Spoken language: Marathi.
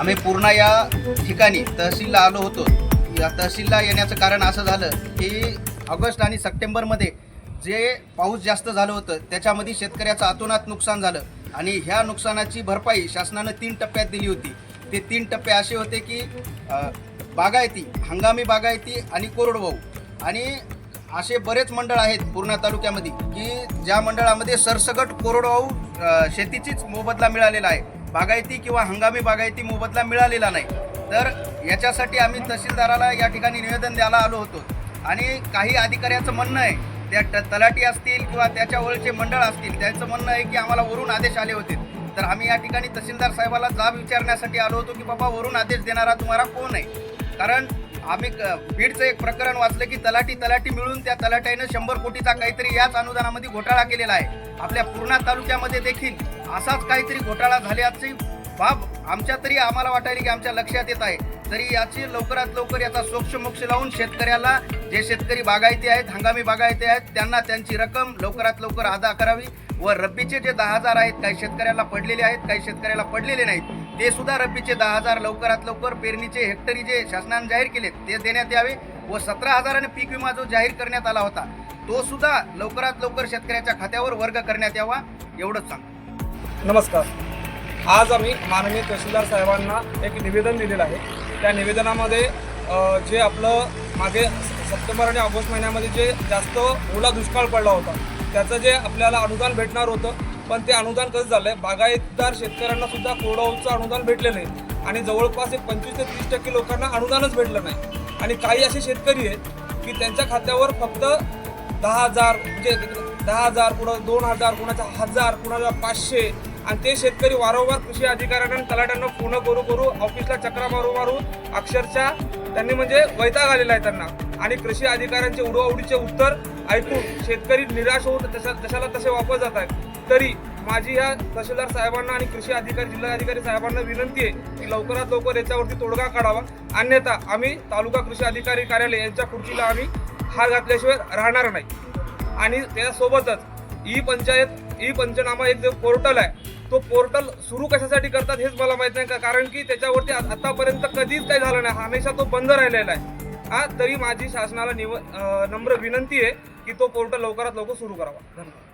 आम्ही पूर्ण या ठिकाणी तहसीलला आलो होतो. या तहसीलला येण्याचं कारण असं झालं की ऑगस्ट आणि सप्टेंबरमध्ये जे पाऊस जास्त झालं होतं त्याच्यामध्ये शेतकऱ्याचं अतोनात नुकसान झालं आणि ह्या नुकसानाची भरपाई शासनानं तीन टप्प्यात दिली होती. ते तीन टप्पे असे होते की बागायती हंगामी बागायती आणि कोरडवाहू. आणि असे बरेच मंडळ आहेत पूर्णा तालुक्यामध्ये की ज्या मंडळामध्ये सरसगट कोरडवाहू शेतीचीच मोबदला मिळालेला आहे. बागायती किंवा हंगामी बागायती मोबदला मिळालेला नाही. तर याच्यासाठी आम्ही तहसीलदाराला या ठिकाणी निवेदन द्यायला आलो होतो. आणि काही अधिकाऱ्याचं म्हणणं आहे त्या ट- तलाठी असतील किंवा त्याच्या मंडळ असतील त्यांचं म्हणणं आहे की आम्हाला वरून आदेश आले होते. तर आम्ही या ठिकाणी तहसीलदार साहेबाला जाब विचारण्यासाठी आलो होतो की बाबा वरून आदेश देणारा तुम्हाला कोण आहे? कारण आम्ही क- बीडचं एक प्रकरण वाचलं की तलाठी तलाठी मिळून त्या तलाट्यानं शंभर कोटीचा काहीतरी याच अनुदानामध्ये घोटाळा केलेला आहे. आपल्या पूर्णा तालुक्यामध्ये देखील असाच काहीतरी घोटाळा झाल्याची बाब आमच्या तरी आम्हाला वाटायला की आमच्या लक्षात येत आहे. तरी याची लवकरात लवकर याचा सोक्ष मोक्ष लावून शेतकऱ्याला जे शेतकरी बागायती आहेत हंगामी बागायती आहेत त्यांना त्यांची रक्कम लवकरात लवकर अदा करावी व रब्बीचे जे दहा हजार आहेत काही शेतकऱ्याला पडलेले आहेत काही शेतकऱ्याला पडलेले नाहीत ते सुद्धा रब्बीचे दहा हजार लवकरात लवकर पेरणीचे हेक्टरी जे शासनाने जाहीर केले ते देण्यात यावे व सतरा हजाराने पीक विमा जो जाहीर करण्यात आला होता तो सुद्धा लवकरात लवकर शेतकऱ्याच्या खात्यावर वर्ग करण्यात यावा एवढंच सांग नमस्कार. आज आम्ही माननीय तहसीलदार साहेबांना एक निवेदन दिलेलं आहे. त्या निवेदनामध्ये जे आपलं मागे सप्टेंबर आणि ऑगस्ट महिन्यामध्ये जे जास्त ओला दुष्काळ पडला होता त्याचं जे आपल्याला अनुदान भेटणार होतं पण ते अनुदान कसं झालं आहे बागायतदार शेतकऱ्यांना सुद्धा कोरडाऊचं अनुदान भेटलेलं नाही आणि जवळपास एक पंचवीस ते तीस टक्के लोकांना अनुदानच भेटलं नाही. आणि काही असे शेतकरी आहेत की त्यांच्या खात्यावर फक्त दहा हजार म्हणजे दहा हजार कुणा दोन हजार कुणाचा हजार कुणाला पाचशे आणि ते शेतकरी वारंवार कृषी अधिकाऱ्यांना आणि तलाट्यांना पूर्ण करू करू ऑफिसला चक्रा मारू मारू अक्षरशः त्यांनी म्हणजे वैताग आलेला आहे त्यांना. आणि कृषी अधिकाऱ्यांचे उडवाउडीचे उत्तर ऐकून शेतकरी निराश होऊन तशा जशाला तसे वापस जात आहेत. तरी माझी ह्या तहसीलदार साहेबांना आणि कृषी अधिकारी जिल्हाधिकारी साहेबांना विनंती आहे की लवकरात लवकर याच्यावरती तोडगा काढावा. अन्यथा आम्ही तालुका कृषी अधिकारी कार्यालय यांच्या खुर्चीला आम्ही हार घातल्याशिवाय राहणार नाही. आणि त्यासोबतच ई पंचायत ई पंचनामा एक पोर्टल आहे तो पोर्टल सुरू कशासाठी करतात हेच मला माहीत नाही. का कारण की त्याच्यावरती आतापर्यंत कधीच काही झालं नाही. हमेशा तो बंद राहिलेला आहे. हा तरी माझी शासनाला निव नम्र विनंती आहे की तो पोर्टल लवकरात लवकर सुरू करावा. धन्यवाद.